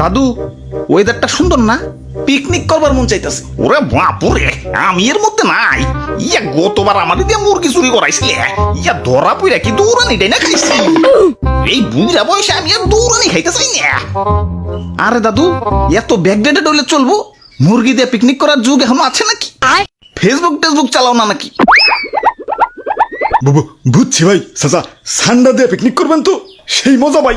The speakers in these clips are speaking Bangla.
দাদু ওয়েদারটা সুন্দর না? পিকনিক করবার মন চাইতেছে। ওরে বাপুরে আমি এর মধ্যে নাই। ইয়া গতবার আমার দিয়ে মুরগি চুরি করাইছিলে। ইয়া ধরা পইরা কি দৌড়ানি না খাইছি? এই বুড়া বয়সে আমি আর দৌড়ানি খাইতে চাই না। আরে দাদু এত ব্যাকডেটেড হলে চলবো? মুরগি দিয়ে পিকনিক করার যুগ এখনও আছে নাকি? ফেসবুক টেসবুক চালাও না নাকি? বুঝছি ভাই চাচা সান্ডা দিয়ে পিকনিক করবেন তো? সেই মজা ভাই।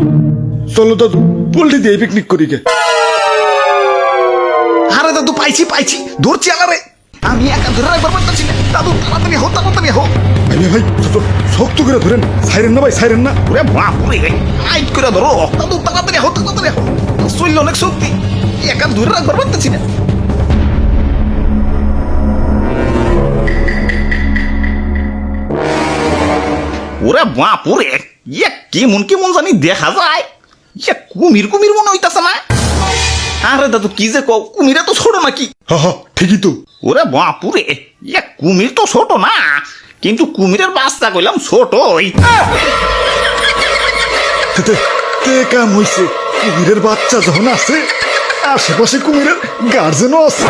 চলো দাদু পোল্ট্রি দিয়ে পিকনিক করি গে। আরে দাদু পাইছি পাইছি। ধরছি আমি একা ধরে রাখবার পারতেছি না। দাদু তাড়াতাড়ি হো তাড়াতাড়ি হো ভাই শক্ত করে ধরেন। সাইরেন না ভাই সাইরেন না। ওরে করে ধরো। দাদু তাড়াতাড়ি হো তাড়াতাড়ি হো শরীর অনেক শক্তি। একা ধরে রাখবার পারতেছি না। ওরে বাপুরে ইয়া কেমন কেমন জানি দেখা যায়। ইয়া কুমির কুমির মনে হইতাছে না? আরে দাদু কি যে কও কুমিরা তো ছোট নাকি? হা হা ঠিকই তো। ওরে বাপুরে ইয়া কুমির তো ছোট না কিন্তু কুমিরের বাচ্চা কইলাম ছোটই। তাতে কে কাম হইছে? কুমিরের বাচ্চা যখন আছে আশেপাশে কুমিরের গার্জেনও আছে।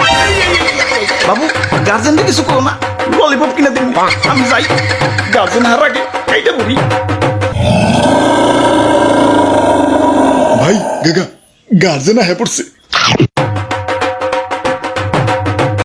বাবু গার্জেনটা কিছু করো না ললিপপ কিনে দিন। আমি যাই গার্জেন হার আগে এইটা বলি। ভাই গাগা গার্জেন আহে পড়ছে